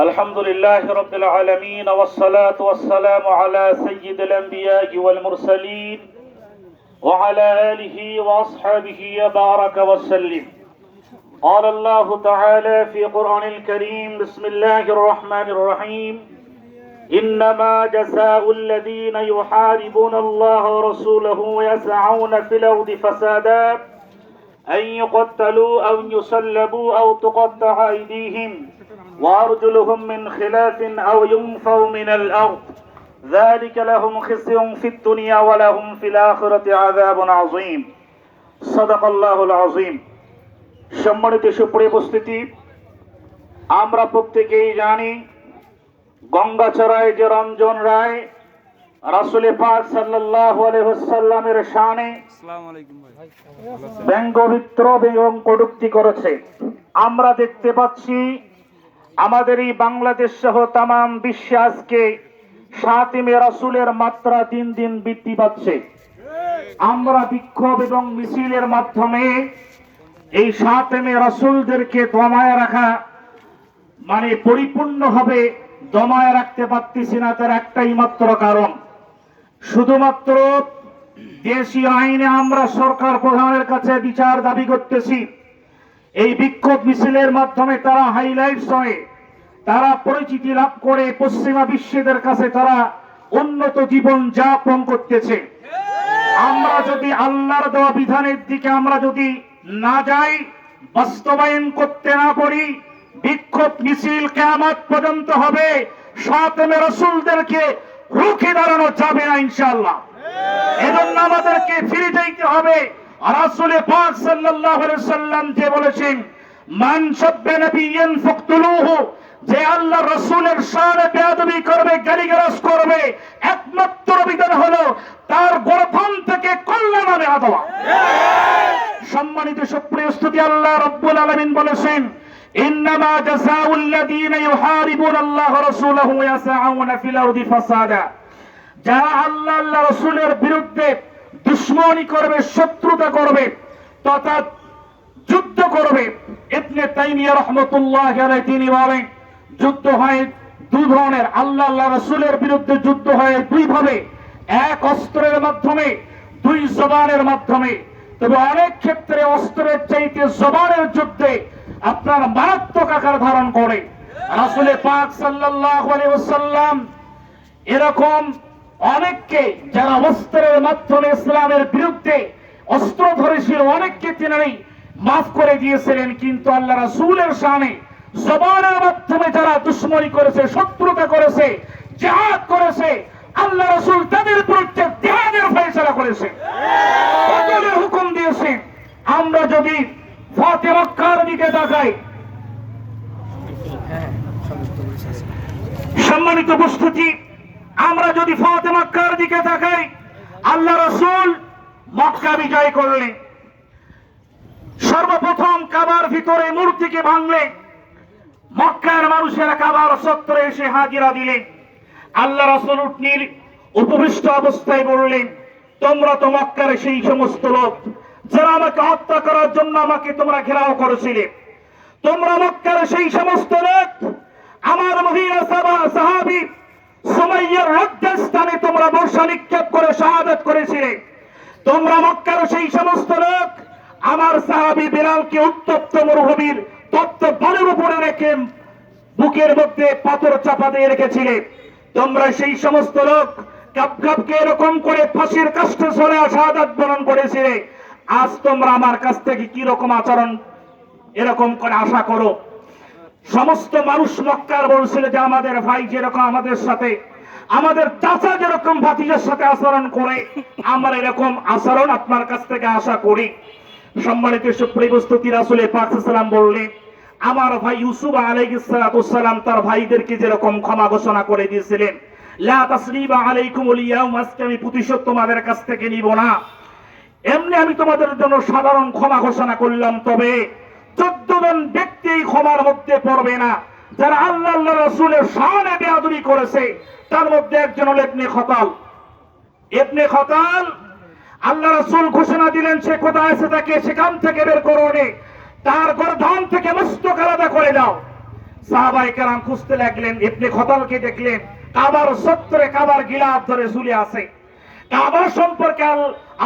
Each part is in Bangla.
الحمد لله رب العالمين والصلاة والسلام على سيد الأنبياء والمرسلين وعلى آله وأصحابه بارك وسلم. قال الله تعالى في قرآن الكريم بسم الله الرحمن الرحيم. إنما جزاء الذين يحاربون الله ورسوله ويسعون في الأرض فسادا أن يقتلوا أو يسلبوا أو تقطع أيديهم. وأرجلهم من خلاف أو ينفوا من الأرض ذلك لهم خزي في الدنيا ولهم في الآخرة عذاب عظيم صدق الله العظيم সম্মানিত সুপ্রিয় উপস্থিতি আমরা প্রত্যেকেই জানি গঙ্গাচড়ায় যে রঞ্জন রায় রাসুলে পাক সাল্লাল্লাহু আলাইহি ওয়াসাল্লামের শানে আসসালামু আলাইকুম ভাই ব্যঙ্গবিত্র এবং কটূক্তি করেছে আমরা দেখতে পাচ্ছি আমাদের এই বাংলাদেশ সহ তাম বিশ্বে আজকে সাতিমে রাসুলের মাত্রা দিন দিন বৃদ্ধি পাচ্ছে। আমরা বিক্ষোভ এবং মিছিলের মাধ্যমে এই সাতেমে রাসুলদেরকে দমায় রাখা মানে পরিপূর্ণভাবে দমায় রাখতে পারতেছি না তার একটাই মাত্র কারণ। শুধুমাত্র দেশীয় আইনে আমরা সরকার প্রধানের কাছে বিচার দাবি করতেছি। এই বিক্ষোভ মিছিলের মাধ্যমে তারা হাইলাইটস হয়ে। তারা পরিচিতি লাভ করে পশ্চিমা বিশ্বের কাছে তারা উন্নত জীবন যাপন করতেছে। আমরা যদি আল্লাহর দেওয়া বিধানের দিকে আমরা যদি না যাই, বাস্তবায়ন করতে না পারি, বিক্ষোভ মিছিল কেমত পর্যন্ত হবে, সাতমে রসুলদেরকে রুখে দাঁড়ানো যাবে না ইনশাল্লাহ এজন্য আমাদেরকে ফিরে যাইতে হবে। রাসূলে পাক সাল্লাল্লাহু আলাইহি সাল্লাম যে বলেছেন, মান সাব্বা নাবিয়্যান ফাকতুলুহু যে আল্লাহ রাসূলের শানে বেয়াদবি করবে, গালিগালাজ করবে, একমাত্র বিধান হলো তার গর্ভন থেকে কল্যাণ হবে আদওয়া। সম্মানিত সুপ্রিয় স্তুতি, আল্লাহ রব্বুল আলামিন বলেছেন বিরুদ্ধে দুশ্মনী করবে, শত্রুতা করবে, তথা যুদ্ধ করবে, ইবনে তাইমিয়া রহমতুল্লাহ আলাইহি তিনি বলেন যুদ্ধ হয় দুই ধরনের আল্লাহ আল্লাহ রসুলের বিরুদ্ধে যুদ্ধ হয় দুই ভাবে এক অস্ত্রের মাধ্যমে, দুই জবানের মাধ্যমে। তবে অনেক ক্ষেত্রে অস্ত্রের চাইতে জবানের যুদ্ধে আপনার মারাত্মক আকার ধারণ করে। রাসূলে পাক আলাইহি এরকম অনেককে যারা অস্ত্রের মাধ্যমে ইসলামের বিরুদ্ধে অস্ত্র ধরেছিল অনেককে তিনি মাফ করে দিয়েছিলেন, কিন্তু আল্লাহ রাসূলের শানে জবানের মাধ্যমে যারা দুশ্মনী করেছে, শত্রুতা করেছে, জিহাদ করেছে, আল্লাহ রাসূল তাদের বিরুদ্ধে জিহাদের ফয়সালা করেছে। কতলের হুকুম দিয়েছে। আমরা যদি ফাতেমাক্কার দিকে তাকাই, সম্মানিত উপস্থিতি, আমরা যদি ফাতেমাক্কার দিকে তাকাই, আল্লাহ রসুল মক্কা বিজয় করলেন সর্বপ্রথম কাবার ভিতরে মূর্তিকে ভাঙলে মক্কার মানুষেরা কাবার সত্তরে এসে হাজিরা দিলেন। আল্লাহ রসুল উটনির উপবিষ্ট অবস্থায় বললেন, তোমরা তো মক্কার সেই সমস্ত লোক যারা আমাকে হত্যা করার জন্য আমাকে তোমরা ঘেরাও করেছিলে। তোমরা মক্কার সেই সমস্ত লোক, আমার মহিলা সাবা সাহাবি সুমাইয়ার লজ্জাস্থানে তোমরা বর্ষা নিক্ষেপ করে শাহাদত করেছিলে। তোমরা মক্কার সেই সমস্ত লোক, আমার সাহাবি বিলালকে উত্তপ্ত মরুভূমির তপ্ত বালুর উপরে বুকের মধ্যে পাথর চাপা দিয়ে রেখেছিলে। তোমরা সেই সমস্ত লোক কাপকাপকে এরকম করে ফাঁসির কাষ্ট সরে শাহাদাত বরণ করেছিলে। আজ তোমরা আমার কাছ থেকে কি রকম আচরণ এরকম করে আশা করো? সমস্ত মানুষ মক্কার বলছিল যে, আমাদের ভাই যেরকম আমাদের সাথে, আমাদের চাচা যেরকম ভাতিজার সাথে আচরণ করে, আমরা এরকম আচরণ আপনার কাছ থেকে আশা করি। সম্মানিত সুপ্রিবস্তুতি রাসুল পাকসালাম বললেন আমার ভাই ইউসুফ আলাইহিসসালাম তার ভাইদেরকে যেরকম ক্ষমা ঘোষণা করে দিয়েছিলেন আমি প্রতিশোধ তোমাদের কাছ থেকে নিব না। এমনি আমি তোমাদের জন্য সাধারণ ক্ষমা ঘোষণা করলাম, তবে চোদ্দ জন ব্যক্তি এই ক্ষমার মধ্যে পড়বে না। যারা আল্লাহ রসুলের সামনে বেয়াদুরি করেছে, তার মধ্যে একজন হল ইবনে খতাল। ইবনে খতাল, আল্লাহ রসুল ঘোষণা দিলেন, সে কোথায় আছে তাকে সেখান থেকে বের করো নে। তার গর্ধন থেকে মস্তক আলাদা করে দাও। সাহাবাই কেরাম খুঁজতে লাগলেন, ইবনে খতালকে দেখলেন, কাবার সত্তরে কাবার গিলাফ ধরে ঝুলে আছে। কাবা সম্পর্কে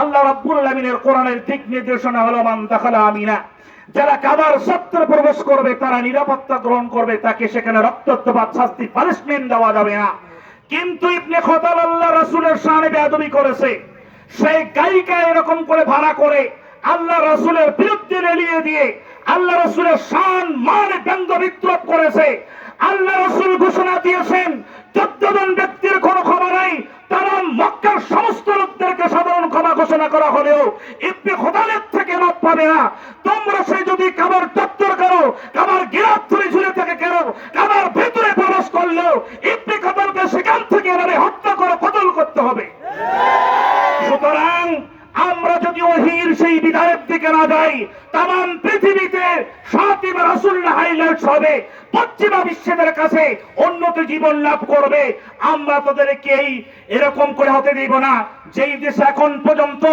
আল্লাহ রাব্বুল আলামিনের কোরআনের দিক নির্দেশনা হলো, মান দাখালা আমিনা। যারা কাবার সত্তরে প্রবেশ করবে, তারা নিরাপত্তা গ্রহণ করবে, তাকে সেখানে রক্তত্বপাত শাস্তি পানিশমেন্ট দেওয়া যাবে না। কিন্তু ইবনে খতাল আল্লাহ রাসূলের শানে বেয়াদবি করেছে। সেই গায়িকা এরকম করে ভাড়া করে আল্লাহ রাসূলের বিরুদ্ধে রেলিয়ে দিয়ে আল্লাহ রাসূলের শান, মান ব্যঙ্গ বিদ্রোহ করেছে। আল্লাহ রাসূল ঘোষণা দিয়েছেন চোদ্দ জন ব্যক্তির কোনো ক্ষমা নাই, তারা মক্কার সমস্ত লোকদেরকে সাধারণ ক্ষমা ঘোষণা করা হলেও ইবনে খোদালের থেকে মাপ পাবে না। তোমরা সে যদি কাবার চত্বর করো, কাবার গিরাত ধরে ঝুলে থেকে কেন? কাবার ভেতরে প্রবেশ করলেও ইবনে খোদালকে সেখান থেকে এভাবে হত্যা করে কতল করতে হবে। সুতরাং আমরা যদি সেই বিধানের দিকে না যাই তাম পৃথিবীতে সাতিমা রাসুল্লাহ হাইলাইটস হবে। পশ্চিমা বিশ্বের কাছে উন্নত জীবন লাভ করবে। আমরা তাদেরকেই এরকম করে হতে দিব না। যেই দেশে এখন পর্যন্ত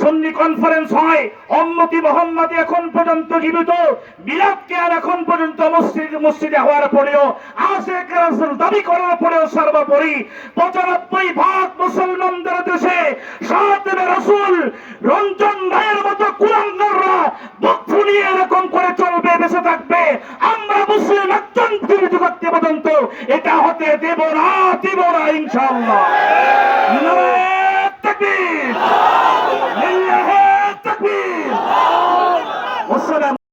সুন্নি কনফারেন্স হয় অম্মতি মোহাম্মদ এখন পর্যন্ত জীবিত বিলাত কেয়ার এখন পর্যন্ত মসজিদ, মসজিদে হওয়ার পরেও, আশেখ দাবি করার পরেও সর্বোপরি পঁচানব্বই ভাগ মুসলমানদের দেশে সাহায্যে রাসূল রঞ্জন ভাইয়ের মতো কুলাঙ্গাররা বুক নিয়ে এরকম করে চলবে, বেঁচে থাকবে। আমরা মুসলিম, একজন বিরোধী করতে পর্যন্ত এটা হতে দেব না দেব না তাকবীর।